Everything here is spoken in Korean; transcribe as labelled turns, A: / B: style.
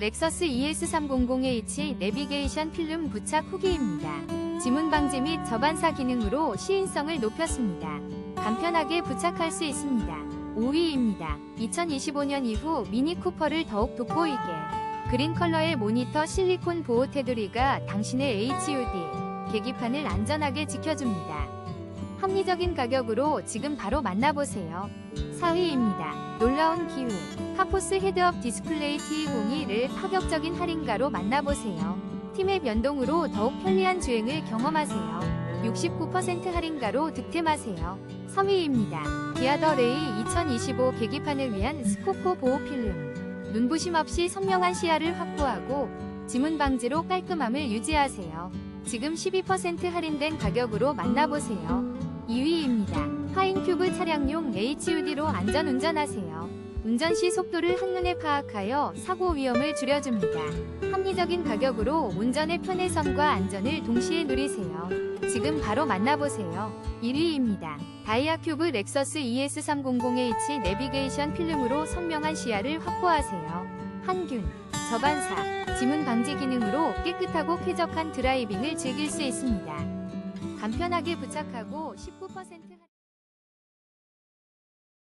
A: 렉서스 ES300H 내비게이션 필름 부착 후기입니다. 지문 방지 및 저반사 기능으로 시인성을 높였습니다. 간편하게 부착할 수 있습니다. 5위입니다. 2025년 이후 미니 쿠퍼를 더욱 돋보이게 그린 컬러의 모니터 실리콘 보호 테두리가 당신의 HUD 계기판을 안전하게 지켜줍니다. 합리적인 가격으로 지금 바로 만나보세요. 4위입니다. 놀라운 기후 카포스 헤드업 디스플레이 T02를 파격적인 할인가로 만나보세요. 팀의 변동으로 더욱 편리한 주행을 경험하세요. 69% 할인가로 득템하세요. 3위입니다. 기아 더 레이 2025 계기판을 위한 스코코 보호 필름. 눈부심 없이 선명한 시야를 확보하고 지문 방지로 깔끔함을 유지하세요. 지금 12% 할인된 가격으로 만나보세요. 2위입니다. 파인큐브 차량용 HUD로 안전 운전하세요. 운전 시 속도를 한눈에 파악하여 사고 위험을 줄여줍니다. 합리적인 가격으로 운전의 편의성과 안전을 동시에 누리세요. 지금 바로 만나보세요. 1위입니다. 다이아 큐브 렉서스 ES300H 내비게이션 필름으로 선명한 시야를 확보하세요. 항균, 저반사, 지문 방지 기능으로 깨끗하고 쾌적한 드라이빙을 즐길 수 있습니다. 간편하게 부착하고 19% 할인